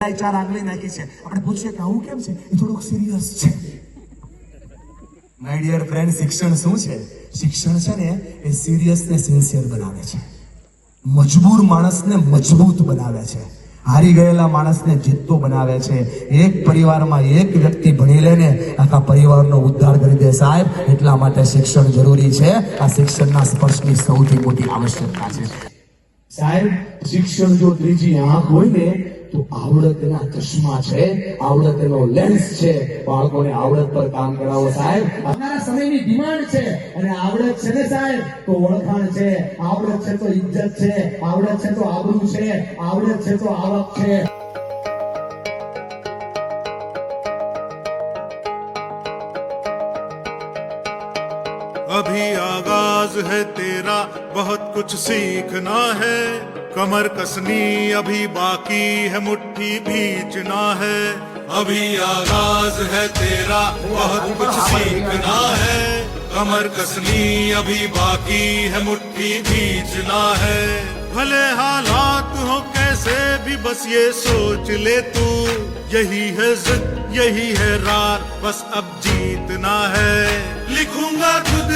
ચાર આંગળી નાખી છે. આપણે પૂછીએ કે આવું કેમ છે? એ થોડુંક સિરિયસ છે. માય ડિયર ફ્રેન્ડ શિક્ષણ શું છે? શિક્ષણ છે ને એ સિરિયસ ને સિન્સિયર બનાવે છે. મજબૂર માણસને મજબૂત બનાવે છે. હારી ગયેલા માણસને જીતતો બનાવે છે. એક પરિવારમાં એક વ્યક્તિ ભણી લે ને આખા પરિવારનો ઉદ્ધાર કરી દે સાહેબ. એટલા માટે શિક્ષણ જરૂરી છે. આ શિક્ષણના સ્પર્શની સૌથી મોટી આવશ્યકતા છે. સાહેબ શિક્ષણ જો ત્રીજી આંખ હોય ને તો આવડત એના ચશ્મા છે આવડત એનો લેન્સ છે, બાળકોને આવડત પર કામ કરાવો સાહેબ. અમારા સમયની ડિમાન્ડ છે અને આવડત છે ને સાહેબ, તો ઓળખાણ છે, આવડત છે તો ઇજ્જત છે, આવડત છે તો આબરૂ છે, આવડત છે તો આવક છે. अभी आगाज़ है तेरा, बहुत कुछ सीखना है। कमर कसनी अभी बाकी है, मुट्ठी भींचना है। अभी आगाज़ है तेरा, बहुत कुछ सीखना है। कमर कसनी अभी बाकी है, मुट्ठी भींचना है। भले हालात हो कैसे भी, बस ये सोच ले तू। यही है जिद, यही है रार, बस अब जीतना है। लिखूँगा खुद